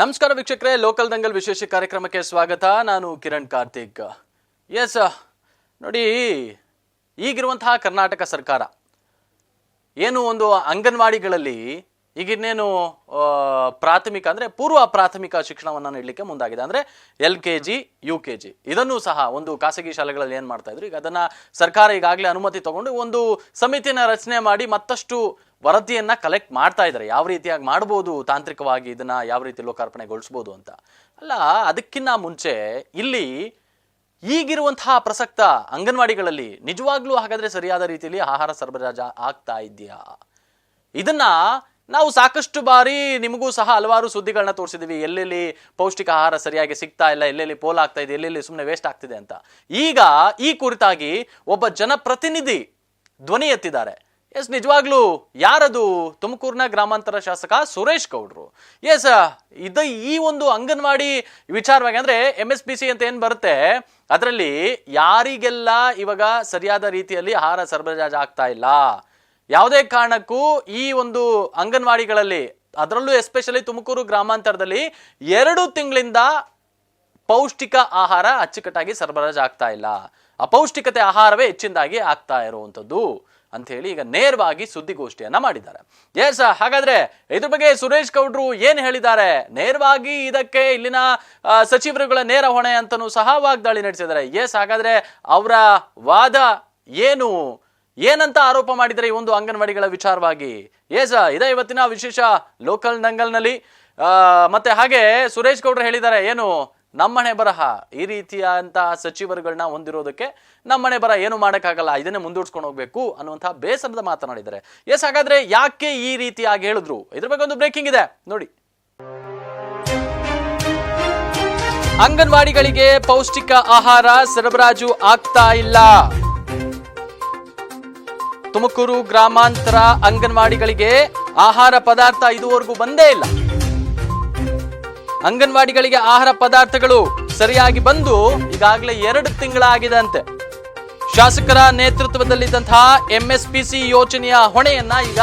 ನಮಸ್ಕಾರ ವೀಕ್ಷಕರೇ, ಲೋಕಲ್ ದಂಗಲ್ ವಿಶೇಷ ಕಾರ್ಯಕ್ರಮಕ್ಕೆ ಸ್ವಾಗತ. ನಾನು ಕಿರಣ್ ಕಾರ್ತಿಕ್. ಎಸ್ ನೋಡಿ, ಈಗಿರುವಂತಹ ಕರ್ನಾಟಕ ಸರ್ಕಾರ ಏನು ಒಂದು ಅಂಗನವಾಡಿಗಳಲ್ಲಿ ಈಗಿನ್ನೇನು ಪ್ರಾಥಮಿಕ ಅಂದರೆ ಪೂರ್ವ ಪ್ರಾಥಮಿಕ ಶಿಕ್ಷಣವನ್ನು ನೀಡಲಿಕ್ಕೆ ಮುಂದಾಗಿದೆ. ಅಂದರೆ L K G, U K G. ಇದನ್ನು ಸಹ ಒಂದು ಖಾಸಗಿ ಶಾಲೆಗಳಲ್ಲಿ ಏನು ಮಾಡ್ತಾ ಇದ್ರು? ಈಗ ಅದನ್ನು ಸರ್ಕಾರ ಈಗಾಗಲೇ ಅನುಮತಿ ತಗೊಂಡು ಒಂದು ಸಮಿತಿನ ರಚನೆ ಮಾಡಿ ಮತ್ತಷ್ಟು ವರದಿಯನ್ನ ಕಲೆಕ್ಟ್ ಮಾಡ್ತಾ ಇದ್ದಾರೆ ಯಾವ ರೀತಿಯಾಗಿ ಮಾಡ್ಬೋದು, ತಾಂತ್ರಿಕವಾಗಿ ಇದನ್ನ ಯಾವ ರೀತಿ ಲೋಕಾರ್ಪಣೆಗೊಳಿಸ್ಬೋದು ಅಂತ. ಅಲ್ಲ ಅದಕ್ಕಿಂತ ಮುಂಚೆ ಇಲ್ಲಿ ಈಗಿರುವಂತಹ ಪ್ರಸಕ್ತ ಅಂಗನವಾಡಿಗಳಲ್ಲಿ ನಿಜವಾಗ್ಲೂ ಹಾಗಾದ್ರೆ ಸರಿಯಾದ ರೀತಿಯಲ್ಲಿ ಆಹಾರ ಸರಬರಾಜು ಆಗ್ತಾ ಇದೆಯಾ ಇದನ್ನ ನಾವು ಸಾಕಷ್ಟು ಬಾರಿ ನಿಮಗೂ ಸಹ ಹಲವಾರು ಸುದ್ದಿಗಳನ್ನ ತೋರಿಸಿದೀವಿ. ಎಲ್ಲೆಲ್ಲಿ ಪೌಷ್ಟಿಕ ಆಹಾರ ಸರಿಯಾಗಿ ಸಿಗ್ತಾ ಇಲ್ಲ, ಎಲ್ಲೆಲ್ಲಿ ಪೋಲ್ ಆಗ್ತಾ ಇದೆ, ಎಲ್ಲೆಲ್ಲಿ ಸುಮ್ಮನೆ ವೇಸ್ಟ್ ಆಗ್ತಿದೆ ಅಂತ. ಈಗ ಈ ಕುರಿತಾಗಿ ಒಬ್ಬ ಜನಪ್ರತಿನಿಧಿ ಧ್ವನಿ ಎತ್ತಿದ್ದಾರೆ. ಎಸ್, ನಿಜವಾಗ್ಲೂ ಯಾರದು? ತುಮಕೂರಿನ ಗ್ರಾಮಾಂತರ ಶಾಸಕ ಸುರೇಶ್ ಗೌಡ್ರು. ಎಸ್, ಇದ ಈ ಒಂದು ಅಂಗನವಾಡಿ ವಿಚಾರವಾಗಿ ಅಂದ್ರೆ ಎಂ ಎಸ್ ಬಿ ಸಿ ಅಂತ ಏನು ಬರುತ್ತೆ? ಅದರಲ್ಲಿ ಯಾರಿಗೆಲ್ಲ ಇವಾಗ ಸರಿಯಾದ ರೀತಿಯಲ್ಲಿ ಆಹಾರ ಸರಬರಾಜು ಆಗ್ತಾ ಇಲ್ಲ? ಯಾವುದೇ ಕಾರಣಕ್ಕೂ ಈ ಒಂದು ಅಂಗನವಾಡಿಗಳಲ್ಲಿ, ಅದರಲ್ಲೂ ಎಸ್ಪೆಷಲಿ ತುಮಕೂರು ಗ್ರಾಮಾಂತರದಲ್ಲಿ ಎರಡು ತಿಂಗಳಿಂದ ಪೌಷ್ಟಿಕ ಆಹಾರ ಅಚ್ಚುಕಟ್ಟಾಗಿ ಸರಬರಾಜು ಆಗ್ತಾ ಇಲ್ಲ. ಅಪೌಷ್ಟಿಕತೆ ಆಹಾರವೇ ಹೆಚ್ಚಿನದಾಗಿ ಆಗ್ತಾ ಇರುವಂಥದ್ದು. ಅಂತ ಹೇಳಿ ಈಗ ನೇರವಾಗಿ ಸುದ್ದಿಗೋಷ್ಠಿಯನ್ನ ಮಾಡಿದ್ದಾರೆ. ಎಸ್ ಹಾಗಾದ್ರೆ ಇದ್ರ ಬಗ್ಗೆ ಸುರೇಶ್ ಗೌಡ್ರು ಏನ್ ಹೇಳಿದ್ದಾರೆ? ನೇರವಾಗಿ ಇದಕ್ಕೆ ಇಲ್ಲಿನ ಸಚಿವರುಗಳ ನೇರ ಹೊಣೆ ಅಂತನೂ ಸಹ ವಾಗ್ದಾಳಿ ನಡೆಸಿದ್ದಾರೆ. ಎಸ್ ಹಾಗಾದ್ರೆ ಅವರ ವಾದ ಏನು? ಏನಂತ ಆರೋಪ ಮಾಡಿದರೆ ಈ ಒಂದು ಅಂಗನವಾಡಿಗಳ ವಿಚಾರವಾಗಿ? ಎಸ್ ಇದೇ ಇವತ್ತಿನ ವಿಶೇಷ ಲೋಕಲ್ ದಂಗಲ್ನಲ್ಲಿ ಆ, ಮತ್ತೆ ಹಾಗೆ ಸುರೇಶ್ ಗೌಡ್ರು ಹೇಳಿದ್ದಾರೆ ಏನು? ನಮ್ಮನೆ ಬರಹ, ಈ ರೀತಿಯಾದಂತಹ ಸಚಿವರುಗಳನ್ನ ಹೊಂದಿರೋದಕ್ಕೆ ನಮ್ಮನೆ ಬರಹ ಏನು ಮಾಡೋಕ್ಕಾಗಲ್ಲ, ಇದನ್ನೇ ಮುಂದೂಡ್ಸ್ಕೊಂಡು ಹೋಗ್ಬೇಕು ಅನ್ನುವಂತಹ ಬೇಸರದ ಮಾತನಾಡಿದ್ದಾರೆ. ಎಸ್, ಹಾಗಾದ್ರೆ ಯಾಕೆ ಈ ರೀತಿಯಾಗಿ ಹೇಳಿದ್ರು? ಇದ್ರ ಬಗ್ಗೆ ಒಂದು ಬ್ರೇಕಿಂಗ್ ಇದೆ. ನೋಡಿ. ಅಂಗನವಾಡಿಗಳಿಗೆ ಪೌಷ್ಟಿಕ ಆಹಾರ ಸರಬರಾಜು ಆಗ್ತಾ ಇಲ್ಲ. ತುಮಕೂರು ಗ್ರಾಮಾಂತರ ಅಂಗನವಾಡಿಗಳಿಗೆ ಆಹಾರ ಪದಾರ್ಥ ಇದುವರೆಗೂ ಬಂದೇ ಇಲ್ಲ. ಅಂಗನವಾಡಿಗಳಿಗೆ ಆಹಾರ ಪದಾರ್ಥಗಳು ಸರಿಯಾಗಿ ಬಂದು ಈಗಾಗಲೇ ಎರಡು ತಿಂಗಳಾಗಿದೆ ಅಂತೆ ಶಾಸಕರ ನೇತೃತ್ವದಲ್ಲಿದ್ದಂತಹ ಎಂಎಸ್ಪಿಸಿ ಯೋಜನೆಯ ಹೊಣೆಯನ್ನ ಈಗ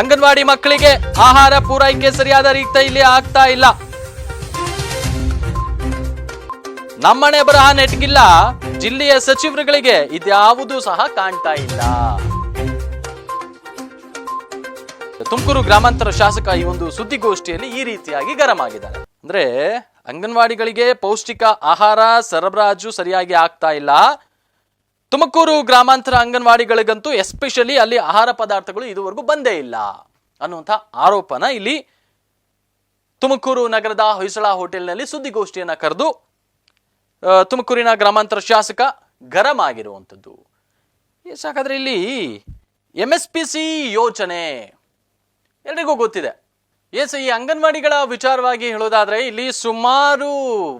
ಅಂಗನವಾಡಿ ಮಕ್ಕಳಿಗೆ ಆಹಾರ ಪೂರೈಕೆ ಸರಿಯಾದ ರೀತಿಯಲ್ಲಿ ಆಗ್ತಾ ಇಲ್ಲ. ನಮ್ಮನೆ ಬರಹ ನೆಟ್ಗಿಲ್ಲ, ಜಿಲ್ಲೆಯ ಸಚಿವರುಗಳಿಗೆ ಇದ್ಯಾವುದೂ ಸಹ ಕಾಣ್ತಾ ಇಲ್ಲ. ತುಮಕೂರು ಗ್ರಾಮಾಂತರ ಶಾಸಕ ಈ ಒಂದು ಸುದ್ದಿಗೋಷ್ಠಿಯಲ್ಲಿ ಈ ರೀತಿಯಾಗಿ ಗರಂ ಆಗಿದ್ದಾರೆ. ಅಂದ್ರೆ ಅಂಗನವಾಡಿಗಳಿಗೆ ಪೌಷ್ಟಿಕ ಆಹಾರ ಸರಬರಾಜು ಸರಿಯಾಗಿ ಆಗ್ತಾ ಇಲ್ಲ. ತುಮಕೂರು ಗ್ರಾಮಾಂತರ ಅಂಗನವಾಡಿಗಳಿಗಂತೂ ಎಸ್ಪೆಷಲಿ ಅಲ್ಲಿ ಆಹಾರ ಪದಾರ್ಥಗಳು ಇದುವರೆಗೂ ಬಂದೇ ಇಲ್ಲ ಅನ್ನುವಂಥ ಆರೋಪನ ಇಲ್ಲಿ ತುಮಕೂರು ನಗರದ ಹೊಯ್ಸಳ ಹೋಟೆಲ್ನಲ್ಲಿ ಸುದ್ದಿಗೋಷ್ಠಿಯನ್ನ ಕರೆದು ತುಮಕೂರಿನ ಗ್ರಾಮಾಂತರ ಶಾಸಕ ಗರಂ ಆಗಿರುವಂಥದ್ದು. ಸಾಕಾದ್ರೆ ಇಲ್ಲಿ ಎಂ ಎಸ್ ಪಿ ಸಿ ಯೋಜನೆ ಎಲ್ರಿಗೂ ಗೊತ್ತಿದೆ. ಎಸ್ ಈ ಅಂಗನವಾಡಿಗಳ ವಿಚಾರವಾಗಿ ಹೇಳೋದಾದ್ರೆ, ಇಲ್ಲಿ ಸುಮಾರು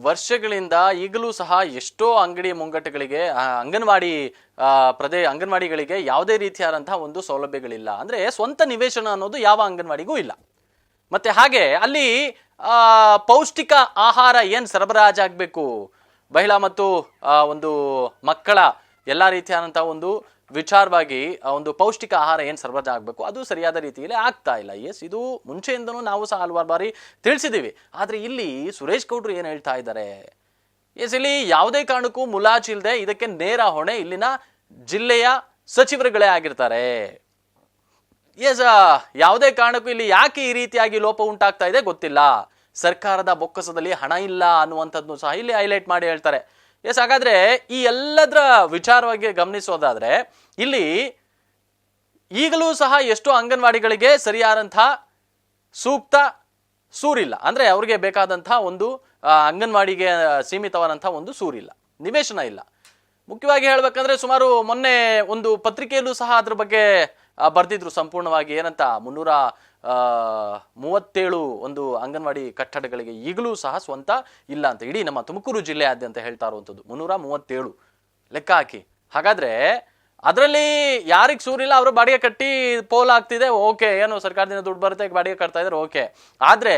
ವರ್ಷಗಳಿಂದ ಈಗಲೂ ಸಹ ಎಷ್ಟೋ ಅಂಗಡಿ ಮುಂಗಟ್ಟುಗಳಿಗೆ ಅಂಗನವಾಡಿ ಪ್ರದೇ, ಅಂಗನವಾಡಿಗಳಿಗೆ ಯಾವುದೇ ರೀತಿಯಾದಂತಹ ಒಂದು ಸೌಲಭ್ಯಗಳಿಲ್ಲ. ಅಂದ್ರೆ ಸ್ವಂತ ನಿವೇಶನ ಅನ್ನೋದು ಯಾವ ಅಂಗನವಾಡಿಗೂ ಇಲ್ಲ. ಮತ್ತೆ ಹಾಗೆ, ಅಲ್ಲಿ ಪೌಷ್ಟಿಕ ಆಹಾರ ಏನು ಸರಬರಾಜಾಗಬೇಕು ಮಹಿಳಾ ಮತ್ತು ಒಂದು ಮಕ್ಕಳ ಎಲ್ಲ ರೀತಿಯಾದಂತಹ ಒಂದು ವಿಚಾರವಾಗಿ ಒಂದು ಪೌಷ್ಟಿಕ ಆಹಾರ ಏನು ಸರಬರಾಜು ಆಗಬೇಕು, ಅದು ಸರಿಯಾದ ರೀತಿಯಲ್ಲಿ ಆಗ್ತಾ ಇಲ್ಲ. ಎಸ್ ಇದು ಮುಂಚೆಯಿಂದನೂ ನಾವು ಸಹ ಹಲವಾರು ಬಾರಿ ತಿಳಿಸಿದ್ದೀವಿ. ಆದರೆ ಇಲ್ಲಿ ಸುರೇಶ್ ಗೌಡ್ರು ಏನು ಹೇಳ್ತಾ ಇದ್ದಾರೆ? ಎಸ್ ಇಲ್ಲಿ ಯಾವುದೇ ಕಾರಣಕ್ಕೂ ಮುಲಾಜಿಲ್ಲದೆ ಇದಕ್ಕೆ ನೇರ ಹೊಣೆ ಇಲ್ಲಿನ ಜಿಲ್ಲೆಯ ಸಚಿವರುಗಳೇ ಆಗಿರ್ತಾರೆ. ಎಸ್ ಯಾವುದೇ ಕಾರಣಕ್ಕೂ ಇಲ್ಲಿ ಯಾಕೆ ಈ ರೀತಿಯಾಗಿ ಲೋಪ ಉಂಟಾಗ್ತಾ ಇದೆ ಗೊತ್ತಿಲ್ಲ. ಸರ್ಕಾರದ ಬೊಕ್ಕಸದಲ್ಲಿ ಹಣ ಇಲ್ಲ ಅನ್ನುವಂಥದ್ದು ಸಹ ಇಲ್ಲಿ ಹೈಲೈಟ್ ಮಾಡಿ ಹೇಳ್ತಾರೆ. ಎಸ್ ಹಾಗಾದ್ರೆ ಈ ಎಲ್ಲದರ ವಿಚಾರವಾಗಿ ಗಮನಿಸೋದಾದ್ರೆ, ಇಲ್ಲಿ ಈಗಲೂ ಸಹ ಎಷ್ಟೋ ಅಂಗನವಾಡಿಗಳಿಗೆ ಸರಿಯಾದಂಥ ಸೂಕ್ತ ಸೂರಿಲ್ಲ. ಅಂದ್ರೆ ಅವ್ರಿಗೆ ಬೇಕಾದಂಥ ಒಂದು ಅಂಗನವಾಡಿಗೆ ಸೀಮಿತವಾದಂಥ ಒಂದು ಸೂರಿಲ್ಲ. ನಿವೇಶನ ಇಲ್ಲ. ಮುಖ್ಯವಾಗಿ ಹೇಳ್ಬೇಕಂದ್ರೆ ಸುಮಾರು ಮೊನ್ನೆ ಒಂದು ಪತ್ರಿಕೆಯಲ್ಲೂ ಸಹ ಅದ್ರ ಬಗ್ಗೆ ಬರ್ದಿದ್ರು ಸಂಪೂರ್ಣವಾಗಿ ಏನಂತ, ಮುನ್ನೂರ ಮೂವತ್ತೇಳು ಒಂದು ಅಂಗನವಾಡಿ ಕಟ್ಟಡಗಳಿಗೆ ಈಗಲೂ ಸಹ ಸ್ವಂತ ಇಲ್ಲ ಅಂತ ಇಡೀ ನಮ್ಮ ತುಮಕೂರು ಜಿಲ್ಲೆಯಾದ್ಯಂತ ಹೇಳ್ತಾ ಇರುವಂಥದ್ದು. ಮುನ್ನೂರ ಮೂವತ್ತೇಳು. ಲೆಕ್ಕ ಹಾಕಿ. ಹಾಗಾದ್ರೆ ಅದರಲ್ಲಿ ಯಾರಿಗೆ ಸೂರಿಲ್ಲ ಅವರು ಬಾಡಿಗೆ ಕಟ್ಟಿ ಪೋಲ್ ಆಗ್ತಿದೆ ಓಕೆ, ಏನು ಸರ್ಕಾರದಿಂದ ದುಡ್ಡು ಬರುತ್ತೆ, ಬಾಡಿಗೆ ಕಟ್ತಾ ಇದ್ದಾರೆ, ಓಕೆ. ಆದರೆ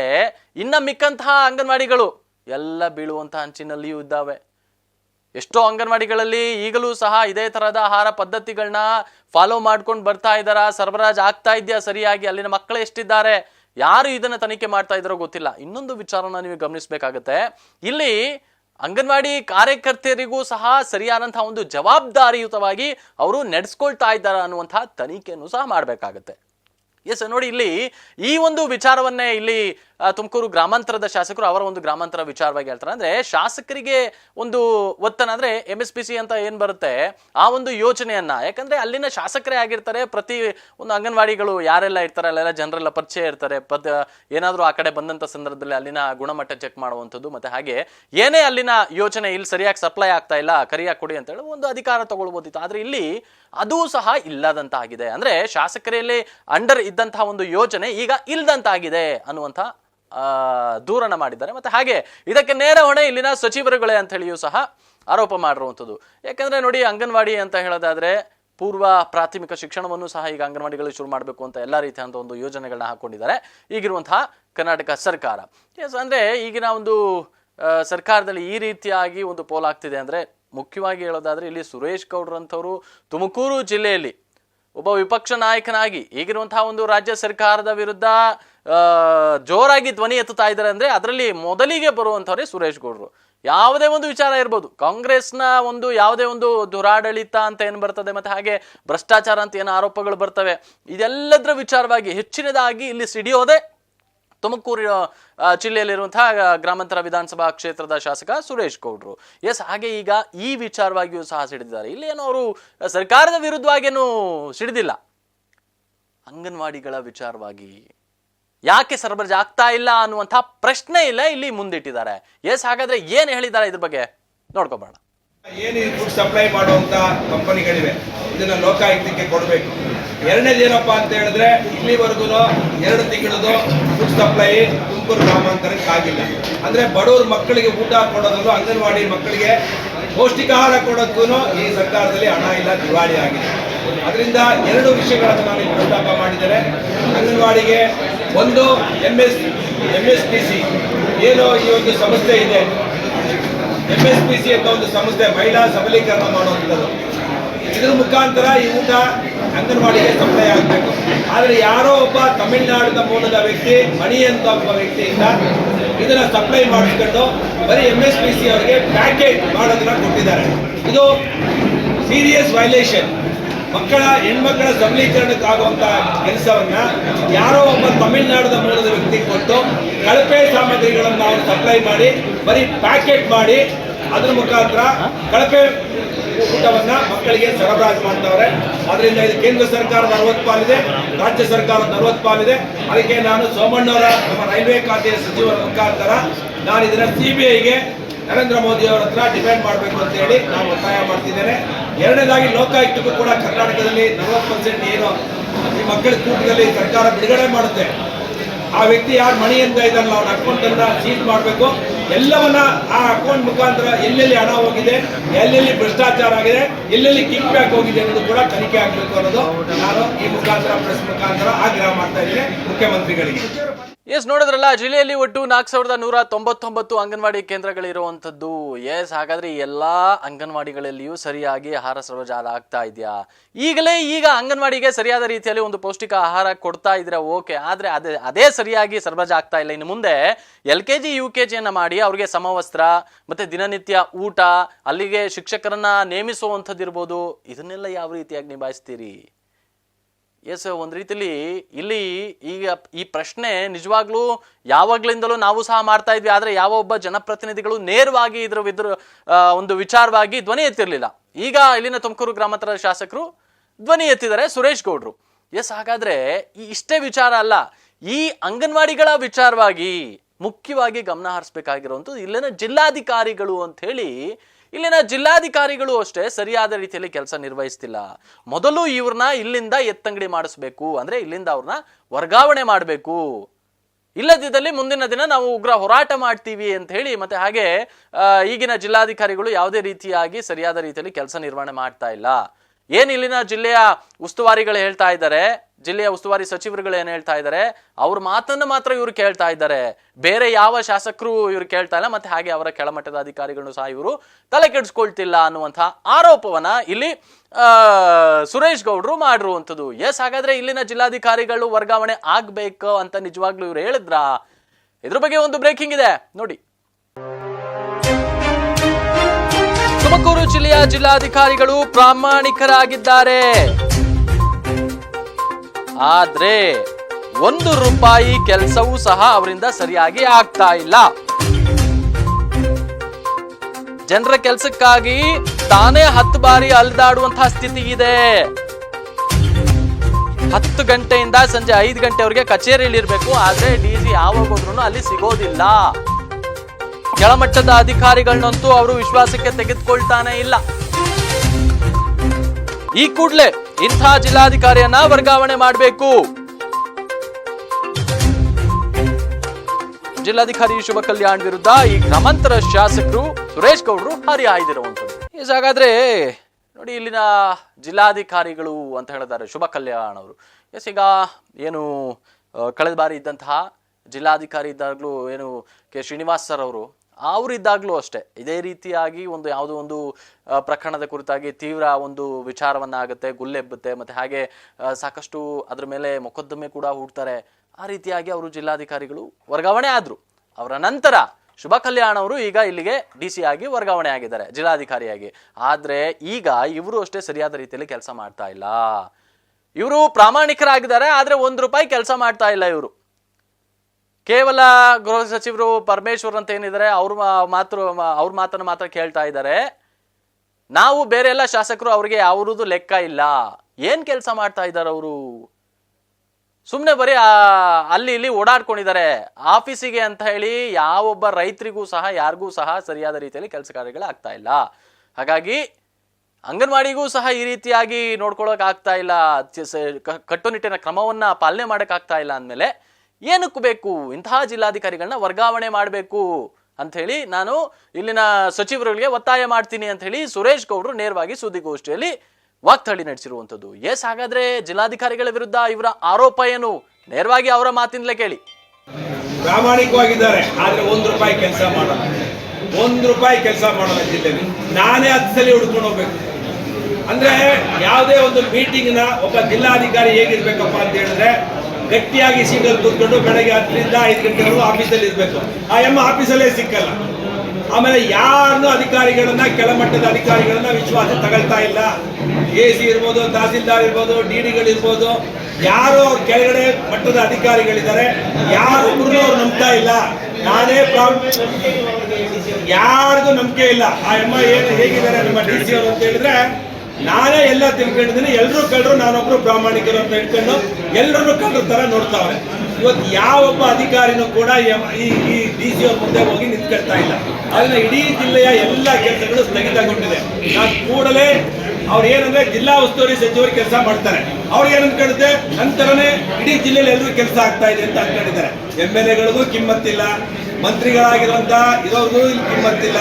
ಇನ್ನ ಮಿಕ್ಕಂತಹ ಅಂಗನವಾಡಿಗಳು ಎಲ್ಲ ಬೀಳುವಂತಹ ಅಂಚಿನಲ್ಲಿಯೂ ಇದ್ದಾವೆ. ಎಷ್ಟೋ ಅಂಗನವಾಡಿಗಳಲ್ಲಿ ಈಗಲೂ ಸಹ ಇದೇ ತರಹದ ಆಹಾರ ಪದ್ಧತಿಗಳನ್ನ ಫಾಲೋ ಮಾಡ್ಕೊಂಡು ಬರ್ತಾ ಇದ್ದಾರಾ? ಸರಬರಾಜ್ ಆಗ್ತಾ ಇದೆಯಾ ಸರಿಯಾಗಿ? ಅಲ್ಲಿನ ಮಕ್ಕಳು ಎಷ್ಟಿದ್ದಾರೆ? ಯಾರು ಇದನ್ನ ತನಿಖೆ ಮಾಡ್ತಾ ಇದ್ದಾರೋ ಗೊತ್ತಿಲ್ಲ. ಇನ್ನೊಂದು ವಿಚಾರನ ನೀವು ಗಮನಿಸಬೇಕಾಗತ್ತೆ. ಇಲ್ಲಿ ಅಂಗನವಾಡಿ ಕಾರ್ಯಕರ್ತೆಯರಿಗೂ ಸಹ ಸರಿಯಾದಂತಹ ಒಂದು ಜವಾಬ್ದಾರಿಯುತವಾಗಿ ಅವರು ನಡೆಸ್ಕೊಳ್ತಾ ಇದ್ದಾರೆ ಅನ್ನುವಂತಹ ತನಿಖೆಯನ್ನು ಸಹ ಮಾಡಬೇಕಾಗತ್ತೆ. ಎಸ್ ನೋಡಿ, ಇಲ್ಲಿ ಈ ಒಂದು ವಿಚಾರವನ್ನೇ ಇಲ್ಲಿ ತುಮಕೂರು ಗ್ರಾಮಾಂತರದ ಶಾಸಕರು ಅವರ ಒಂದು ಗ್ರಾಮಾಂತರ ವಿಚಾರವಾಗಿ ಹೇಳ್ತಾರೆ. ಅಂದ್ರೆ ಶಾಸಕರಿಗೆ ಒಂದು ಒತ್ತನ, ಅಂದ್ರೆ ಎಂ ಎಸ್ ಪಿ ಸಿ ಅಂತ ಏನ್ ಬರುತ್ತೆ? ಆ ಒಂದು ಯೋಜನೆಯನ್ನ. ಯಾಕಂದ್ರೆ ಅಲ್ಲಿನ ಶಾಸಕರೇ ಆಗಿರ್ತಾರೆ. ಪ್ರತಿ ಒಂದು ಅಂಗನವಾಡಿಗಳು ಯಾರೆಲ್ಲ ಇರ್ತಾರೆ, ಅಲ್ಲೆಲ್ಲ ಜನರೆಲ್ಲ ಪರಿಚಯ ಇರ್ತಾರೆ. ಪದ, ಏನಾದರೂ ಆ ಕಡೆ ಬಂದಂತ ಸಂದರ್ಭದಲ್ಲಿ ಅಲ್ಲಿನ ಗುಣಮಟ್ಟ ಚೆಕ್ ಮಾಡುವಂಥದ್ದು. ಮತ್ತೆ ಹಾಗೆ ಏನೇ ಅಲ್ಲಿನ ಯೋಜನೆ ಇಲ್ಲಿ ಸರಿಯಾಗಿ ಸಪ್ಲೈ ಆಗ್ತಾ ಇಲ್ಲ, ಕರಿಯಾಗಿ ಕೊಡಿ ಅಂತ ಹೇಳಿ ಒಂದು ಅಧಿಕಾರ ತಗೊಳ್ಬೋದಿತ್ತು. ಆದ್ರೆ ಇಲ್ಲಿ ಅದೂ ಸಹ ಇಲ್ಲದಂತಾಗಿದೆ. ಅಂದ್ರೆ ಶಾಸಕರಲ್ಲಿ ಅಂಡರ್ ಇದ್ದಂತಹ ಒಂದು ಯೋಜನೆ ಈಗ ಇಲ್ಲದಂತಾಗಿದೆ ಅನ್ನುವಂಥ ದೂರನ ಮಾಡಿದ್ದಾರೆ. ಮತ್ತೆ ಹಾಗೆ ಇದಕ್ಕೆ ನೇರ ಹೊಣೆ ಇಲ್ಲಿನ ಸಚಿವರುಗಳೇ ಅಂತ ಹೇಳಿಯೂ ಸಹ ಆರೋಪ ಮಾಡಿರುವಂಥದ್ದು. ಯಾಕಂದ್ರೆ ನೋಡಿ, ಅಂಗನವಾಡಿ ಅಂತ ಹೇಳೋದಾದ್ರೆ ಪೂರ್ವ ಪ್ರಾಥಮಿಕ ಶಿಕ್ಷಣವನ್ನು ಸಹ ಈಗ ಅಂಗನವಾಡಿಗಳು ಶುರು ಮಾಡಬೇಕು ಅಂತ ಎಲ್ಲ ರೀತಿಯಾದಂಥ ಒಂದು ಯೋಜನೆಗಳನ್ನ ಹಾಕೊಂಡಿದ್ದಾರೆ. ಈಗಿರುವಂತಹ ಕರ್ನಾಟಕ ಸರ್ಕಾರ. ಅಂದ್ರೆ ಈಗಿನ ಒಂದು ಸರ್ಕಾರದಲ್ಲಿ ಈ ರೀತಿಯಾಗಿ ಒಂದು ಪೋಲ್ ಆಗ್ತಿದೆ ಅಂದ್ರೆ ಮುಖ್ಯವಾಗಿ ಹೇಳೋದಾದರೆ ಇಲ್ಲಿ ಸುರೇಶ್ ಗೌಡ್ರಂಥವರು ತುಮಕೂರು ಜಿಲ್ಲೆಯಲ್ಲಿ ಒಬ್ಬ ವಿಪಕ್ಷ ನಾಯಕನಾಗಿ ಈಗಿರುವಂತಹ ಒಂದು ರಾಜ್ಯ ಸರ್ಕಾರದ ವಿರುದ್ಧ ಜೋರಾಗಿ ಧ್ವನಿ ಎತ್ತುತ್ತಾ ಇದ್ದಾರೆ ಅಂದರೆ ಅದರಲ್ಲಿ ಮೊದಲಿಗೆ ಬರುವಂಥವ್ರೆ ಸುರೇಶ್ ಗೌಡ್ರು. ಯಾವುದೇ ಒಂದು ವಿಚಾರ ಇರ್ಬೋದು. ಕಾಂಗ್ರೆಸ್ನ ಒಂದು ಯಾವುದೇ ಒಂದು ದುರಾಡಳಿತ ಅಂತ ಏನು ಬರ್ತದೆ ಮತ್ತು ಹಾಗೆ ಭ್ರಷ್ಟಾಚಾರ ಅಂತ ಏನು ಆರೋಪಗಳು ಬರ್ತವೆ, ಇದೆಲ್ಲದರ ವಿಚಾರವಾಗಿ ಹೆಚ್ಚಿನದಾಗಿ ಇಲ್ಲಿ ಸಿಡಿಯೋದೇ ತುಮಕೂರು ಜಿಲ್ಲೆಯಲ್ಲಿರುವಂತಹ ಗ್ರಾಮಾಂತರ ವಿಧಾನಸಭಾ ಕ್ಷೇತ್ರದ ಶಾಸಕ ಸುರೇಶ್ ಗೌಡ್ರು. ಎಸ್, ಹಾಗೆ ಈಗ ಈ ವಿಚಾರವಾಗಿಯೂ ಸಹ ಸಿಡಿದಿದ್ದಾರೆ. ಇಲ್ಲಿ ಏನೋ ಅವರು ಸರ್ಕಾರದ ವಿರುದ್ಧವಾಗೇನು ಸಿಡಿದಿಲ್ಲ. ಅಂಗನವಾಡಿಗಳ ವಿಚಾರವಾಗಿ ಯಾಕೆ ಸರಬರಾಜು ಆಗ್ತಾ ಇಲ್ಲ ಅನ್ನುವಂಥ ಪ್ರಶ್ನೆ ಇಲ್ಲ ಇಲ್ಲಿ ಮುಂದಿಟ್ಟಿದ್ದಾರೆ. ಎಸ್, ಹಾಗಾದ್ರೆ ಏನ್ ಹೇಳಿದ್ದಾರೆ ಇದ್ರ ಬಗ್ಗೆ ನೋಡ್ಕೋಬೇಡ ಏನು ಫುಡ್ ಸಪ್ಲೈ ಮಾಡುವಂತ ಕಂಪನಿಗಳಿವೆ ಇದನ್ನ ಲೋಕಾಯುಕ್ತಕ್ಕೆ ಕೊಡಬೇಕು. ಎರಡನೇದು ಏನಪ್ಪ ಅಂತ ಹೇಳಿದ್ರೆ ಇಲ್ಲಿವರೆಗೂ ಎರಡು ತಿಂಗಳದು ಫುಡ್ ಸಪ್ಲೈ ತುಮಕೂರು ಗ್ರಾಮಾಂತರಕ್ಕೆ ಆಗಿಲ್ಲ. ಅಂದ್ರೆ ಬಡವ್ರ ಮಕ್ಕಳಿಗೆ ಊಟ ಕೊಡೋದಲ್ಲೂ, ಅಂಗನವಾಡಿ ಮಕ್ಕಳಿಗೆ ಪೌಷ್ಟಿಕಾಹಾರ ಕೊಡೋದಕ್ಕೂ ಈ ಸರ್ಕಾರದಲ್ಲಿ ಹಣ ಇಲ್ಲ, ದಿವಾಳಿ ಆಗಿದೆ. ಅದರಿಂದ ಎರಡು ವಿಷಯಗಳನ್ನು ನಾನು ಪ್ರಸ್ತಾಪ ಮಾಡಿದರೆ ಅಂಗನವಾಡಿಗೆ ಒಂದು M S M S P C ಏನು ಈ ಒಂದು ಸಂಸ್ಥೆ ಇದೆ. ಎಂ ಎಸ್ ಪಿ ಸಿ ಅಂತ ಒಂದು ಸಂಸ್ಥೆ, ಮಹಿಳಾ ಸಬಲೀಕರಣ ಮಾಡುವಂಥದ್ದು ಇದ್ರ ಮುಖಾಂತರ ಈ ಊಟ ಅಂಗನವಾಡಿಗೆ ಸಪ್ಲೈ ಆಗಬೇಕು. ಆದರೆ ಯಾರೋ ಒಬ್ಬ ತಮಿಳುನಾಡಿನ ಮೂಲದ ವ್ಯಕ್ತಿ ಮಣಿ ಅಂತ ಒಬ್ಬ ವ್ಯಕ್ತಿಯಿಂದ ಇದನ್ನು ಸಪ್ಲೈ ಮಾಡಿಸ್ಕೊಂಡು ಬರೀ ಎಂ ಎಸ್ ಪಿ ಸಿ ಅವರಿಗೆ ಪ್ಯಾಕೇಜ್ ಮಾಡೋದನ್ನ ಕೊಟ್ಟಿದ್ದಾರೆ. ಇದು ಸೀರಿಯಸ್ ವೈಲೇಷನ್ ಮಕ್ಕಳ, ಹೆಣ್ಮಕ್ಕಳ ಸಬಲೀಕರಣಕ್ಕಾಗುವಂಥ ಕೆಲಸವನ್ನ ಯಾರೋ ಒಬ್ಬ ತಮಿಳುನಾಡಿನ ಮೂಲದ ವ್ಯಕ್ತಿ ಕೊಟ್ಟು ಕಳಪೆ ಸಾಮಗ್ರಿಗಳನ್ನು ನಾವು ಸಪ್ಲೈ ಮಾಡಿ, ಬರೀ ಪ್ಯಾಕೆಟ್ ಮಾಡಿ, ಅದರ ಮುಖಾಂತರ ಕಳಪೆ ಊಟವನ್ನ ಮಕ್ಕಳಿಗೆ ಸರಬರಾಜು ಮಾಡ್ತಾವ್ರೆ. ಅದರಿಂದ ಇದು ಕೇಂದ್ರ ಸರ್ಕಾರದ ಅರವತ್ತು ಪಾಲಿದೆ, ರಾಜ್ಯ ಸರ್ಕಾರದ ನಲವತ್ತು ಪಾಲಿದೆ. ಅದಕ್ಕೆ ನಾನು ಸೋಮಣ್ಣವರ, ನಮ್ಮ ರೈಲ್ವೆ ಖಾತೆಯ ಸಚಿವರ ಮುಖಾಂತರ ನಾನು ಇದನ್ನ ಸಿ ಬಿ ಐಗೆ ನರೇಂದ್ರ ಮೋದಿ ಅವರ ಹತ್ರ ಡಿಪೆಂಡ್ ಮಾಡಬೇಕು ಅಂತ ಹೇಳಿ ನಾನು ಒತ್ತಾಯ ಮಾಡ್ತಿದ್ದೇನೆ. ಎರಡನೇದಾಗಿ ಲೋಕಾಯುಕ್ತಕ್ಕೂ ಕೂಡ ಕರ್ನಾಟಕದಲ್ಲಿ ನಲವತ್ತು ಪರ್ಸೆಂಟ್ ಏನು ಈ ಮಕ್ಕಳ ಕೂಟದಲ್ಲಿ ಸರ್ಕಾರ ಬಿಡುಗಡೆ ಮಾಡುತ್ತೆ. ಆ ವ್ಯಕ್ತಿ ಯಾರು ಮಣಿ ಅಂತ ಇದ್ದಾನಲ್ಲ, ಅವನ ಅಕೌಂಟ್ ಅಂತ ಸೀಸ್ ಮಾಡಬೇಕು. ಎಲ್ಲವನ್ನ ಆ ಅಕೌಂಟ್ ಮುಖಾಂತರ ಎಲ್ಲೆಲ್ಲಿ ಹಣ ಹೋಗಿದೆ, ಎಲ್ಲೆಲ್ಲಿ ಭ್ರಷ್ಟಾಚಾರ ಆಗಿದೆ, ಎಲ್ಲೆಲ್ಲಿ ಕಿಕ್ ಬ್ಯಾಕ್ ಹೋಗಿದೆ ಅನ್ನೋದು ಕೂಡ ತನಿಖೆ ಆಗಬೇಕು ಅನ್ನೋದು ನಾನು ಈ ಮುಖಾಂತರ ಪ್ರೆಸ್ ಮುಖಾಂತರ ಆಗ್ರಹ ಮಾಡ್ತಾ ಇದ್ದೀನಿ ಮುಖ್ಯಮಂತ್ರಿಗಳಿಗೆ. ಎಸ್, ನೋಡಿದ್ರಲ್ಲ, ಜಿಲ್ಲೆಯಲ್ಲಿ ಒಟ್ಟು ನಾಲ್ಕು ಸಾವಿರದ ನೂರ ತೊಂಬತ್ತೊಂಬತ್ತು ಅಂಗನವಾಡಿ ಕೇಂದ್ರಗಳಿರುವಂಥದ್ದು. ಎಸ್, ಹಾಗಾದ್ರೆ ಎಲ್ಲ ಅಂಗನವಾಡಿಗಳಲ್ಲಿಯೂ ಸರಿಯಾಗಿ ಆಹಾರ ಸರಬರಾಜು ಆಗ್ತಾ ಇದೆಯಾ? ಈಗಲೇ ಈಗ ಅಂಗನವಾಡಿಗೆ ಸರಿಯಾದ ರೀತಿಯಲ್ಲಿ ಒಂದು ಪೌಷ್ಟಿಕ ಆಹಾರ ಕೊಡ್ತಾ ಇದ್ರೆ ಓಕೆ, ಆದ್ರೆ ಅದೇ ಅದೇ ಸರಿಯಾಗಿ ಸರಬರಾಜು ಆಗ್ತಾ ಇಲ್ಲ. ಇನ್ನು ಮುಂದೆ L K G, U K ಜಿಯನ್ನು ಮಾಡಿ ಅವರಿಗೆ ಸಮವಸ್ತ್ರ ಮತ್ತೆ ದಿನನಿತ್ಯ ಊಟ, ಅಲ್ಲಿಗೆ ಶಿಕ್ಷಕರನ್ನ ನೇಮಿಸುವಂಥದ್ದಿರ್ಬೋದು, ಇದನ್ನೆಲ್ಲ ಯಾವ ರೀತಿಯಾಗಿ ನಿಭಾಯಿಸ್ತೀರಿ? ಎಸ್, ಒಂದು ರೀತಿಲಿ ಇಲ್ಲಿ ಈಗ ಈ ಪ್ರಶ್ನೆ ನಿಜವಾಗ್ಲೂ ಯಾವಾಗ್ಲಿಂದಲೂ ನಾವು ಸಹ ಮಾಡ್ತಾ ಇದ್ವಿ, ಆದ್ರೆ ಯಾವ ಒಬ್ಬ ಜನಪ್ರತಿನಿಧಿಗಳು ನೇರವಾಗಿ ಇದ್ರ ಇದ್ರ ಒಂದು ವಿಚಾರವಾಗಿ ಧ್ವನಿ ಎತ್ತಿರಲಿಲ್ಲ. ಈಗ ಇಲ್ಲಿನ ತುಮಕೂರು ಗ್ರಾಮಾಂತರ ಶಾಸಕರು ಧ್ವನಿ ಎತ್ತಿದ್ದಾರೆ ಸುರೇಶ್ ಗೌಡ್ರು. ಎಸ್, ಹಾಗಾದ್ರೆ ಇಷ್ಟೇ ವಿಚಾರ ಅಲ್ಲ, ಈ ಅಂಗನವಾಡಿಗಳ ವಿಚಾರವಾಗಿ ಮುಖ್ಯವಾಗಿ ಗಮನ ಹರಿಸ್ಬೇಕಾಗಿರುವಂಥದ್ದು ಇಲ್ಲಿನ ಜಿಲ್ಲಾಧಿಕಾರಿಗಳು ಅಂತ ಹೇಳಿ ಇಲ್ಲಿನ ಜಿಲ್ಲಾಧಿಕಾರಿಗಳು ಅಷ್ಟೇ ಸರಿಯಾದ ರೀತಿಯಲ್ಲಿ ಕೆಲಸ ನಿರ್ವಹಿಸ್ತಿಲ್ಲ. ಮೊದಲು ಇವ್ರನ್ನ ಇಲ್ಲಿಂದ ಎತ್ತಂಗಡಿ ಮಾಡಿಸ್ಬೇಕು, ಅಂದ್ರೆ ಇಲ್ಲಿಂದ ಅವ್ರನ್ನ ವರ್ಗಾವಣೆ ಮಾಡಬೇಕು. ಇಲ್ಲದಿದ್ದಲ್ಲಿ ಮುಂದಿನ ದಿನ ನಾವು ಉಗ್ರ ಹೋರಾಟ ಮಾಡ್ತೀವಿ ಅಂತ ಹೇಳಿ, ಮತ್ತೆ ಹಾಗೆ ಈಗಿನ ಜಿಲ್ಲಾಧಿಕಾರಿಗಳು ಯಾವುದೇ ರೀತಿಯಾಗಿ ಸರಿಯಾದ ರೀತಿಯಲ್ಲಿ ಕೆಲಸ ನಿರ್ವಹಣೆ ಮಾಡ್ತಾ ಇಲ್ಲ. ಏನ್ ಇಲ್ಲಿನ ಜಿಲ್ಲೆಯ ಉಸ್ತುವಾರಿಗಳು ಹೇಳ್ತಾ ಇದ್ದಾರೆ? ಜಿಲ್ಲೆಯ ಉಸ್ತುವಾರಿ ಸಚಿವರುಗಳು ಏನ್ ಹೇಳ್ತಾ ಇದ್ದಾರೆ ಅವ್ರ ಮಾತನ್ನ ಮಾತ್ರ ಇವರು ಕೇಳ್ತಾ ಇದ್ದಾರೆ. ಬೇರೆ ಯಾವ ಶಾಸಕರು ಇವ್ರು ಕೇಳ್ತಾ ಇಲ್ಲ, ಮತ್ತೆ ಹಾಗೆ ಅವರ ಕೆಳಮಟ್ಟದ ಅಧಿಕಾರಿಗಳು ಸಹ ಇವರು ತಲೆ ಕೆಡಿಸ್ಕೊಳ್ತಿಲ್ಲ ಅನ್ನುವಂತಹ ಆರೋಪವನ್ನ ಇಲ್ಲಿ ಸುರೇಶ್ ಗೌಡ್ರು ಮಾಡಿರುವಂಥದ್ದು. ಎಸ್, ಹಾಗಾದ್ರೆ ಇಲ್ಲಿನ ಜಿಲ್ಲಾಧಿಕಾರಿಗಳು ವರ್ಗಾವಣೆ ಆಗ್ಬೇಕು ಅಂತ ನಿಜವಾಗ್ಲೂ ಇವ್ರು ಹೇಳಿದ್ರಾ? ಇದ್ರ ಬಗ್ಗೆ ಒಂದು ಬ್ರೇಕಿಂಗ್ ಇದೆ. ನೋಡಿ. ತುಮಕೂರು ಜಿಲ್ಲೆಯ ಜಿಲ್ಲಾಧಿಕಾರಿಗಳು ಪ್ರಾಮಾಣಿಕರಾಗಿದ್ದಾರೆ. ಆದ್ರೆ ಒಂದು ರೂಪಾಯಿ ಕೆಲಸವೂ ಸಹ ಅವರಿಂದ ಸರಿಯಾಗಿ ಆಗ್ತಾ ಇಲ್ಲ. ಜನರ ಕೆಲಸಕ್ಕಾಗಿ ತಾನೇ ಹತ್ತು ಬಾರಿ ಅಲ್ದಾಡುವಂತಹ ಸ್ಥಿತಿ ಇದೆ. ಹತ್ತು ಗಂಟೆಯಿಂದ ಸಂಜೆ ಐದು ಗಂಟೆವರೆಗೆ ಕಚೇರಿಯಲ್ಲಿ ಇರಬೇಕು ಆದ್ರೆ ಡಿ ಜಿ ಯಾವಾಗ ಹೋದ್ರು ಅಲ್ಲಿ ಸಿಗೋದಿಲ್ಲ. ಕೆಳಮಟ್ಟದ ಅಧಿಕಾರಿಗಳನ್ನಂತೂ ಅವರು ವಿಶ್ವಾಸಕ್ಕೆ ತೆಗೆದುಕೊಳ್ತಾನೆ ಇಲ್ಲ. ಈ ಕೂಡಲೇ ಇಂಥ ಜಿಲ್ಲಾಧಿಕಾರಿಯನ್ನ ವರ್ಗಾವಣೆ ಮಾಡಬೇಕು. ಜಿಲ್ಲಾಧಿಕಾರಿ ಶುಭ ಕಲ್ಯಾಣ್ ವಿರುದ್ಧ ಈ ಗ್ರಾಮಾಂತರ ಶಾಸಕರು ಸುರೇಶ್ ಗೌಡರು ಹರಿಹಾಯ್ದಿರುವಂಥದ್ದು ಹಾಗಾದ್ರೆ ನೋಡಿ ಇಲ್ಲಿನ ಜಿಲ್ಲಾಧಿಕಾರಿಗಳು ಅಂತ ಹೇಳಿದ್ದಾರೆ ಶುಭ ಕಲ್ಯಾಣ್ ಅವರು. ಎಸ್, ಈಗ ಏನು ಕಳೆದ ಬಾರಿ ಇದ್ದಂತಹ ಜಿಲ್ಲಾಧಿಕಾರಿ ಇದ್ದಾಗಲೂ ಏನು ಕೆ ಶ್ರೀನಿವಾಸ್ ಸರ್ ಅವರು ಅವರು ಇದ್ದಾಗಲೂ ಅಷ್ಟೇ. ಇದೇ ರೀತಿಯಾಗಿ ಒಂದು ಯಾವುದೋ ಒಂದು ಪ್ರಕರಣದ ಕುರಿತಾಗಿ ತೀವ್ರ ಒಂದು ವಿಚಾರವನ್ನಾಗುತ್ತೆ ಗುಲ್ಲೆಬ್ಬುತ್ತೆ ಮತ್ತೆ ಹಾಗೆ ಸಾಕಷ್ಟು ಅದ್ರ ಮೇಲೆ ಮೊಕದ್ದಮೆ ಕೂಡ ಹೂಡ್ತಾರೆ. ಆ ರೀತಿಯಾಗಿ ಅವರು ಜಿಲ್ಲಾಧಿಕಾರಿಗಳು ವರ್ಗಾವಣೆ ಆದ್ರು. ಅವರ ನಂತರ ಶುಭ ಕಲ್ಯಾಣ ಅವರು ಈಗ ಇಲ್ಲಿಗೆ ಡಿ ಸಿ ಆಗಿ ವರ್ಗಾವಣೆ ಆಗಿದ್ದಾರೆ, ಜಿಲ್ಲಾಧಿಕಾರಿಯಾಗಿ. ಆದ್ರೆ ಈಗ ಇವರು ಅಷ್ಟೇ ಸರಿಯಾದ ರೀತಿಯಲ್ಲಿ ಕೆಲಸ ಮಾಡ್ತಾ ಇಲ್ಲ. ಇವರು ಪ್ರಾಮಾಣಿಕರಾಗಿದ್ದಾರೆ, ಆದ್ರೆ ಒಂದು ರೂಪಾಯಿ ಕೆಲಸ ಮಾಡ್ತಾ ಇಲ್ಲ ಇವರು. ಕೇವಲ ಗೃಹ ಸಚಿವರು ಪರಮೇಶ್ವರ್ ಅಂತ ಏನಿದ್ದಾರೆ, ಅವ್ರ ಮಾತ್ರ ಅವ್ರ ಮಾತನ್ನು ಮಾತ್ರ ಕೇಳ್ತಾ ಇದ್ದಾರೆ. ನಾವು ಬೇರೆ ಎಲ್ಲ ಶಾಸಕರು ಅವ್ರಿಗೆ ಯಾವ್ರದ್ದು ಲೆಕ್ಕ ಇಲ್ಲ. ಏನ್ ಕೆಲಸ ಮಾಡ್ತಾ ಇದ್ದಾರೆ ಅವರು? ಸುಮ್ಮನೆ ಬರೀ ಅಲ್ಲಿ ಇಲ್ಲಿ ಓಡಾಡ್ಕೊಂಡಿದ್ದಾರೆ. ಆಫೀಸಿಗೆ ಅಂತ ಹೇಳಿ ಯಾವೊಬ್ಬ ರೈತರಿಗೂ ಸಹ, ಯಾರಿಗೂ ಸಹ ಸರಿಯಾದ ರೀತಿಯಲ್ಲಿ ಕೆಲಸ ಕಾರ್ಯಗಳು ಆಗ್ತಾ ಇಲ್ಲ. ಹಾಗಾಗಿ ಅಂಗನವಾಡಿಗೂ ಸಹ ಈ ರೀತಿಯಾಗಿ ನೋಡ್ಕೊಳಕ್ ಆಗ್ತಾ ಇಲ್ಲ. ಕಟ್ಟುನಿಟ್ಟಿನ ಕ್ರಮವನ್ನ ಪಾಲನೆ ಮಾಡಕ್ ಆಗ್ತಾ ಇಲ್ಲ ಅಂದಮೇಲೆ ಏನಕ್ಕೂ ಬೇಕು? ಇಂತಹ ಜಿಲ್ಲಾಧಿಕಾರಿಗಳನ್ನ ವರ್ಗಾವಣೆ ಮಾಡಬೇಕು ಅಂತ ಹೇಳಿ ನಾನು ಇಲ್ಲಿನ ಸಚಿವರುಗಳಿಗೆ ಒತ್ತಾಯ ಮಾಡ್ತೀನಿ ಅಂತ ಹೇಳಿ ಸುರೇಶ್ ಗೌಡ್ರು ನೇರವಾಗಿ ಸುದ್ದಿಗೋಷ್ಠಿಯಲ್ಲಿ ವಾಗ್ದಾಳಿ ನಡೆಸಿರುವಂಥದ್ದು. ಎಸ್, ಹಾಗಾದ್ರೆ ಜಿಲ್ಲಾಧಿಕಾರಿಗಳ ವಿರುದ್ಧ ಇವರ ಆರೋಪ ಏನು? ನೇರವಾಗಿ ಅವರ ಮಾತಿನಲ್ಲೇ ಕೇಳಿ. ಪ್ರಾಮಾಣಿಕವಾಗಿದ್ದಾರೆ. ಆದ್ರೆ ಒಂದು ರೂಪಾಯಿ ಕೆಲಸ ಮಾಡಲ್ಲ. ಒಂದು ರೂಪಾಯಿ ಕೆಲಸ ಮಾಡಲ್ಲ ಜಿಲ್ಲೆಯಲ್ಲಿ ನಾನೇ ಹತ್ತು ಸಲ ಹುಡ್ಕೊಂಡು ಹೋಗ್ಬೇಕು. ಅಂದ್ರೆ ಯಾವುದೇ ಒಂದು ಮೀಟಿಂಗ್ನ ಒಬ್ಬ ಜಿಲ್ಲಾಧಿಕಾರಿ ಹೇಗಿರ್ಬೇಕಪ್ಪ ಅಂತ ಹೇಳಿದ್ರೆ ಗಟ್ಟಿಯಾಗಿ ಸೀಟಲ್ಲಿ ಕೂತ್ಕೊಂಡು ಬೆಳಗ್ಗೆ ಹತ್ತರಿಂದ ಐದು ಗಂಟೆವರೆಗೂ ಆಫೀಸಲ್ಲಿ ಇರಬೇಕು. ಆ ಎಮ್ಮ ಆಫೀಸಲ್ಲೇ ಸಿಕ್ಕಲ್ಲ. ಆಮೇಲೆ ಯಾರನ್ನು ಅಧಿಕಾರಿಗಳನ್ನ ಕೆಳಮಟ್ಟದ ಅಧಿಕಾರಿಗಳನ್ನ ವಿಶ್ವಾಸ ತಗೊಳ್ತಾ ಇಲ್ಲ. ಎ ಸಿ ಇರ್ಬೋದು, ತಹಸೀಲ್ದಾರ್ ಇರ್ಬೋದು ಡಿ ಡಿಗಳಿರ್ಬೋದು ಯಾರು ಅವ್ರ ಕೆಳಗಡೆ ಮಟ್ಟದ ಅಧಿಕಾರಿಗಳಿದ್ದಾರೆ. ಯಾರೊಬ್ಬರು ಅವ್ರು ನಂಬ್ತಾ ಇಲ್ಲ. ನಾನೇ ಯಾರಿಗೂ ನಂಬಿಕೆ ಇಲ್ಲ. ಆ ಎಮ್ಮ ಏನು ಹೇಗಿದ್ದಾರೆ ನಮ್ಮ ಡಿ ಸಿ ಅವರು ಅಂತ ಹೇಳಿದ್ರೆ ನಾನೇ ಎಲ್ಲ ತಿಳ್ಕೊಂಡಿದ್ದೀನಿ. ಎಲ್ಲರೂ ಕಳ್ಳರು ನಾನೊಬ್ರು ಪ್ರಾಮಾಣಿಕರು ಅಂತ ಹೇಳ್ಕೊಂಡು ಎಲ್ಲರನ್ನು ಕಳ್ಳರ ತರ ನೋಡ್ತಾವ್ರೆ. ಇವತ್ತು ಯಾವೊಬ್ಬ ಅಧಿಕಾರಿನೂ ಕೂಡ ಈ ಈ ಡಿ ಸಿ ಅವ್ರ ಮುಂದೆ ಹೋಗಿ ನಿಂತ್ಕೊಳ್ತಾ ಇಲ್ಲ. ಅದನ್ನ ಇಡೀ ಜಿಲ್ಲೆಯ ಎಲ್ಲ ಕೆಲಸಗಳು ಸ್ಥಗಿತಗೊಂಡಿದೆ. ನಾನು ಕೂಡಲೇ ಅವ್ರು ಏನಂದ್ರೆ ಜಿಲ್ಲಾ ಉಸ್ತುವಾರಿ ಸಚಿವರು ಕೆಲಸ ಮಾಡ್ತಾರೆ. ಅವ್ರು ಏನ್ ಅನ್ಕೊಂಡಿದ್ದೆ? ನಂತರನೇ ಇಡೀ ಜಿಲ್ಲೆಯಲ್ಲಿ ಎಲ್ಲರೂ ಕೆಲಸ ಆಗ್ತಾ ಇದೆ ಅಂತ ಅನ್ಕೊಂಡಿದ್ದಾರೆ. M L ಎಗಳಿಗೂ ಕಿಮ್ಮತ್ತಿಲ್ಲ. ಮಂತ್ರಿಗಳಾಗಿರುವಂತ ಇರೋರ್ಗೂ ಇಲ್ಲಿ ಕಿಮ್ಮತ್ತಿಲ್ಲ.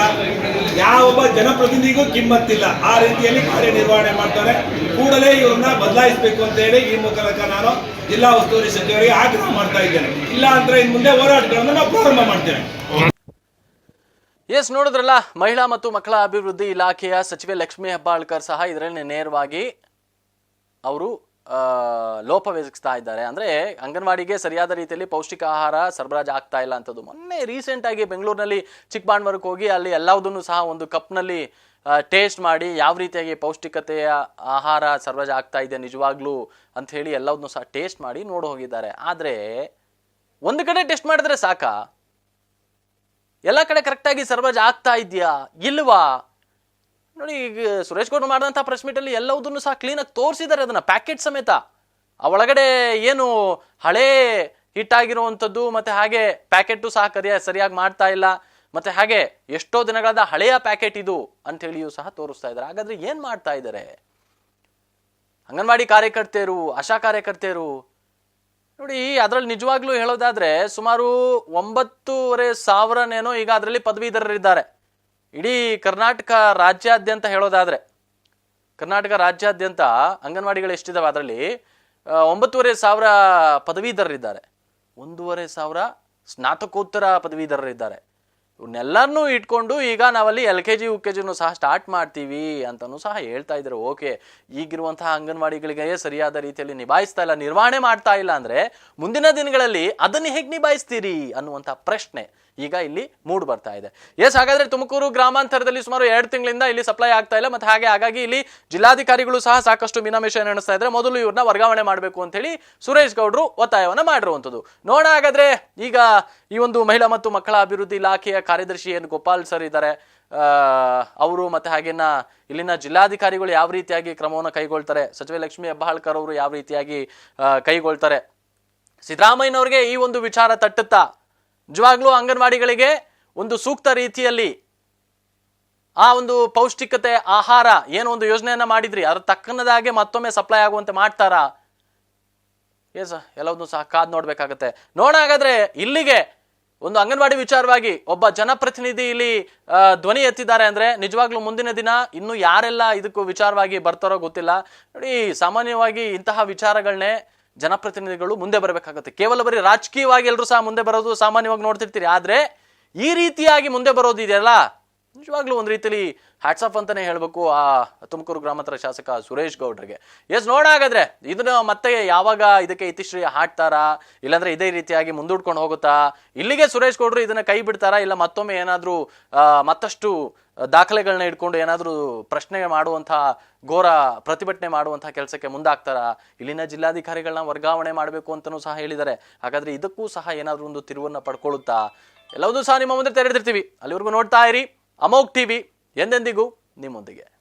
ಯಾವೊಬ್ಬ ಜನಪ್ರತಿನಿಧಿಗೂ ಕಿಮ್ಮತ್ತಿಲ್ಲ. ಆ ರೀತಿಯಲ್ಲಿ ಕಾರ್ಯನಿರ್ವಹಣೆ ಮಾಡ್ತಾರೆ. ಕೂಡಲೇ ಇವ್ರನ್ನ ಬದಲಾಯಿಸಬೇಕು ಅಂತ ಹೇಳಿ ಈ ಮೂಲಕ ನಾನು ಜಿಲ್ಲಾ ಉಸ್ತುವಾರಿ ಸಚಿವರಿಗೆ ಆಗ್ರಹ ಮಾಡ್ತಾ ಇದ್ದೇನೆ. ಇಲ್ಲ ಅಂದ್ರೆ ಇನ್ ಮುಂದೆ ಹೋರಾಟಗಳನ್ನು ನಾವು ಪ್ರಾರಂಭ ಮಾಡ್ತೇವೆ. ಎಸ್, ನೋಡಿದ್ರಲ್ಲ, ಮಹಿಳಾ ಮತ್ತು ಮಕ್ಕಳ ಅಭಿವೃದ್ಧಿ ಇಲಾಖೆಯ ಸಚಿವೆ ಲಕ್ಷ್ಮೀ ಹೆಬ್ಬಾಳ್ಕರ್ ಸಹ ಇದರಲ್ಲಿ ನೇರವಾಗಿ ಅವರು ಲೋಪವೆಸಗಿಸ್ತಾ ಇದ್ದಾರೆ. ಅಂದ್ರೆ ಅಂಗನವಾಡಿಗೆ ಸರಿಯಾದ ರೀತಿಯಲ್ಲಿ ಪೌಷ್ಟಿಕ ಆಹಾರ ಸರಬರಾಜು ಆಗ್ತಾ ಇಲ್ಲ ಅಂತದ್ದು. ಮೊನ್ನೆ ರೀಸೆಂಟ್ ಆಗಿ ಬೆಂಗಳೂರಿನಲ್ಲಿ ಚಿಕ್ಕಬಾಣ್ವರ್ಕ್ ಹೋಗಿ ಅಲ್ಲಿ ಎಲ್ಲವುದನ್ನು ಸಹ ಒಂದು ಕಪ್ನಲ್ಲಿ ಟೇಸ್ಟ್ ಮಾಡಿ ಯಾವ ರೀತಿಯಾಗಿ ಪೌಷ್ಟಿಕತೆಯ ಆಹಾರ ಸರಬರಾಜು ಆಗ್ತಾ ಇದೆ ನಿಜವಾಗ್ಲೂ ಅಂತ ಹೇಳಿ ಎಲ್ಲವನ್ನೂ ಸಹ ಟೇಸ್ಟ್ ಮಾಡಿ ನೋಡಿ ಹೋಗಿದ್ದಾರೆ. ಆದ್ರೆ ಒಂದು ಕಡೆ ಟೆಸ್ಟ್ ಮಾಡಿದ್ರೆ ಸಾಕಾ? ಎಲ್ಲ ಕಡೆ ಕರೆಕ್ಟಾಗಿ ಸರಬರಾಜು ಆಗ್ತಾ ಇದೆಯಾ? ಇಲ್ವಾ? ನೋಡಿ, ಈಗ ಸುರೇಶ್ ಗೌಡ್ ಮಾಡಿದಂಥ ಪ್ರೆಸ್ ಮೀಟಲ್ಲಿ ಎಲ್ಲವುದನ್ನು ಸಹ ಕ್ಲೀನಾಗಿ ತೋರಿಸಿದ್ದಾರೆ ಅದನ್ನ ಪ್ಯಾಕೆಟ್ ಸಮೇತ. ಆ ಒಳಗಡೆ ಏನು ಹಳೇ ಹಿಟ್ಟಾಗಿರುವಂಥದ್ದು ಮತ್ತೆ ಹಾಗೆ ಪ್ಯಾಕೆಟು ಸಹ ಕರಿಯ, ಸರಿಯಾಗಿ ಮಾಡ್ತಾ ಇಲ್ಲ, ಮತ್ತೆ ಹಾಗೆ ಎಷ್ಟೋ ದಿನಗಳಾದ ಹಳೆಯ ಪ್ಯಾಕೆಟ್ ಇದು ಅಂತ ಹೇಳಿಯೂ ಸಹ ತೋರಿಸ್ತಾ ಇದ್ದಾರೆ. ಹಾಗಾದ್ರೆ ಏನು ಮಾಡ್ತಾ ಇದ್ದಾರೆ? ಅಂಗನವಾಡಿ ಕಾರ್ಯಕರ್ತೆಯರು, ಆಶಾ ಕಾರ್ಯಕರ್ತೆಯರು, ನೋಡಿ ಅದರಲ್ಲಿ ನಿಜವಾಗ್ಲೂ ಹೇಳೋದಾದ್ರೆ ಸುಮಾರು ಒಂಬತ್ತೂವರೆ ಸಾವಿರನೇನೋ ಈಗ ಅದರಲ್ಲಿ ಪದವೀಧರರಿದ್ದಾರೆ. ಇಡೀ ಕರ್ನಾಟಕ ರಾಜ್ಯಾದ್ಯಂತ ಹೇಳೋದಾದರೆ, ಕರ್ನಾಟಕ ರಾಜ್ಯಾದ್ಯಂತ ಅಂಗನವಾಡಿಗಳು ಎಷ್ಟಿದಾವೆ ಅದರಲ್ಲಿ ಒಂಬತ್ತುವರೆ ಸಾವಿರ ಪದವೀಧರರಿದ್ದಾರೆ. ಒಂದೂವರೆ ಸಾವಿರ ಸ್ನಾತಕೋತ್ತರ ಪದವೀಧರರಿದ್ದಾರೆ. ಇವನ್ನೆಲ್ಲರನ್ನೂ ಇಟ್ಕೊಂಡು ಈಗ ನಾವಲ್ಲಿ L K G, U K ಜಿನೂ ಸಹ ಸ್ಟಾರ್ಟ್ ಮಾಡ್ತೀವಿ ಅಂತಲೂ ಸಹ ಹೇಳ್ತಾ ಇದ್ದಾರೆ. ಓಕೆ, ಈಗಿರುವಂತಹ ಅಂಗನವಾಡಿಗಳಿಗೆ ಸರಿಯಾದ ರೀತಿಯಲ್ಲಿ ನಿಭಾಯಿಸ್ತಾ ಇಲ್ಲ, ನಿರ್ವಹಣೆ ಮಾಡ್ತಾ ಇಲ್ಲ ಅಂದರೆ ಮುಂದಿನ ದಿನಗಳಲ್ಲಿ ಅದನ್ನು ಹೇಗೆ ನಿಭಾಯಿಸ್ತೀರಿ ಅನ್ನುವಂಥ ಪ್ರಶ್ನೆ ಈಗ ಇಲ್ಲಿ ಮೂಡ್ ಬರ್ತಾ ಇದೆ. ಎಸ್ ಹಾಗಾದ್ರೆ ತುಮಕೂರು ಗ್ರಾಮಾಂತರದಲ್ಲಿ ಸುಮಾರು ಎರಡು ತಿಂಗಳಿಂದ ಇಲ್ಲಿ ಸಪ್ಲೈ ಆಗ್ತಾ ಇಲ್ಲ. ಮತ್ತೆ ಹಾಗೆ ಹಾಗಾಗಿ ಇಲ್ಲಿ ಜಿಲ್ಲಾಧಿಕಾರಿಗಳು ಸಹ ಸಾಕಷ್ಟು ಮೀನಾಮೇಶ ನಡೆಸ್ತಾ ಇದ್ರೆ ಮೊದಲು ಇವ್ರನ್ನ ವರ್ಗಾವಣೆ ಮಾಡಬೇಕು ಅಂತ ಹೇಳಿ ಸುರೇಶ್ ಗೌಡ್ರು ಒತ್ತಾಯವನ್ನು ಮಾಡಿರುವಂಥದ್ದು. ನೋಡ ಹಾಗಾದ್ರೆ ಈಗ ಈ ಒಂದು ಮಹಿಳಾ ಮತ್ತು ಮಕ್ಕಳ ಅಭಿವೃದ್ಧಿ ಇಲಾಖೆಯ ಕಾರ್ಯದರ್ಶಿ ಏನು ಗೋಪಾಲ್ ಸರ್ ಇದ್ದಾರೆ. ಅವರು ಮತ್ತೆ ಹಾಗೇನ ಇಲ್ಲಿನ ಜಿಲ್ಲಾಧಿಕಾರಿಗಳು ಯಾವ ರೀತಿಯಾಗಿ ಕ್ರಮವನ್ನು ಕೈಗೊಳ್ತಾರೆ? ಸಚಿವೆ ಲಕ್ಷ್ಮಿ ಹೆಬ್ಬಾಳ್ಕರ್ ಅವರು ಯಾವ ರೀತಿಯಾಗಿ ಕೈಗೊಳ್ತಾರೆ? ಸಿದ್ದರಾಮಯ್ಯನವ್ರಿಗೆ ಈ ಒಂದು ವಿಚಾರ ತಟ್ಟುತ್ತಾ? ನಿಜವಾಗ್ಲೂ ಅಂಗನವಾಡಿಗಳಿಗೆ ಒಂದು ಸೂಕ್ತ ರೀತಿಯಲ್ಲಿ ಆ ಒಂದು ಪೌಷ್ಟಿಕತೆ, ಆಹಾರ ಏನು ಒಂದು ಯೋಜನೆಯನ್ನ ಮಾಡಿದ್ರಿ. ಅದ್ರ ತಕ್ಕನದಾಗೆ ಮತ್ತೊಮ್ಮೆ ಸಪ್ಲೈ ಆಗುವಂತೆ ಮಾಡ್ತಾರಾ? ಎಸ್ ಎಲ್ಲವನ್ನು ಸಹ ಕಾದ್ ನೋಡ್ಬೇಕಾಗತ್ತೆ. ನೋಡ ಹಾಗಾದ್ರೆ ಇಲ್ಲಿಗೆ ಒಂದು ಅಂಗನವಾಡಿ ವಿಚಾರವಾಗಿ ಒಬ್ಬ ಜನಪ್ರತಿನಿಧಿ ಇಲ್ಲಿ ಧ್ವನಿ ಎತ್ತಿದ್ದಾರೆ ಅಂದ್ರೆ ನಿಜವಾಗ್ಲೂ ಮುಂದಿನ ದಿನ ಇನ್ನು ಯಾರೆಲ್ಲ ಇದಕ್ಕೂ ವಿಚಾರವಾಗಿ ಬರ್ತಾರೋ ಗೊತ್ತಿಲ್ಲ. ನೋಡಿ, ಸಾಮಾನ್ಯವಾಗಿ ಇಂತಹ ವಿಚಾರಗಳನ್ನೇ ಜನಪ್ರತಿನಿಧಿಗಳು ಮುಂದೆ ಬರಬೇಕಾಗುತ್ತೆ. ಕೇವಲ ಬರೀ ರಾಜಕೀಯವಾಗಿ ಎಲ್ಲರೂ ಸಹ ಮುಂದೆ ಬರೋದು ಸಾಮಾನ್ಯವಾಗಿ ನೋಡ್ತಿರ್ತೀರಿ. ಆದರೆ ಈ ರೀತಿಯಾಗಿ ಮುಂದೆ ಬರೋದು ಇದೆಯಲ್ಲ ನಿಜವಾಗ್ಲೂ ಒಂದು ರೀತಿಲಿ ಆಫ್ ಅಂತಾನೆ ಹೇಳ್ಬೇಕು ಆ ತುಮಕೂರು ಗ್ರಾಮಾಂತರ ಶಾಸಕ ಸುರೇಶ್ ಗೌಡ್ರಿಗೆ. ಎಸ್ ನೋಡಾಗಾದ್ರೆ ಇದನ್ನ ಮತ್ತೆ ಯಾವಾಗ ಇದಕ್ಕೆ ಇತಿಶ್ರೀ ಹಾಡ್ತಾರಾ? ಇಲ್ಲಾಂದ್ರೆ ಇದೇ ರೀತಿಯಾಗಿ ಮುಂದೂಡ್ಕೊಂಡು ಹೋಗುತ್ತಾ? ಇಲ್ಲಿಗೆ ಸುರೇಶ್ ಗೌಡ್ರು ಇದನ್ನ ಕೈ ಬಿಡ್ತಾರಾ? ಇಲ್ಲ ಮತ್ತೊಮ್ಮೆ ಏನಾದರೂ ಮತ್ತಷ್ಟು ದಾಖಲೆಗಳನ್ನ ಇಟ್ಕೊಂಡು ಏನಾದರೂ ಪ್ರಶ್ನೆ ಮಾಡುವಂತಹ ಘೋರ ಪ್ರತಿಭಟನೆ ಮಾಡುವಂತಹ ಕೆಲಸಕ್ಕೆ ಮುಂದಾಗ್ತಾರಾ? ಇಲ್ಲಿನ ಜಿಲ್ಲಾಧಿಕಾರಿಗಳನ್ನ ವರ್ಗಾವಣೆ ಮಾಡಬೇಕು ಅಂತಲೂ ಸಹ ಹೇಳಿದ್ದಾರೆ. ಹಾಗಾದ್ರೆ ಇದಕ್ಕೂ ಸಹ ಏನಾದರೂ ಒಂದು ತಿರುವನ್ನ ಪಡ್ಕೊಳ್ಳುತ್ತಾ ಎಲ್ಲವನ್ನೂ ಸಹ ನಿಮ್ಮ ಮುಂದೆ ತೆರೆದಿರ್ತೀವಿ ಅಲ್ಲಿವರೆಗೂ ನೋಡ್ತಾ ಇರಿ. ಅಮೋಕ್ ಟಿವಿ ಎಂದೆಂದಿಗೂ ನಿಮ್ಮೊಂದಿಗೆ.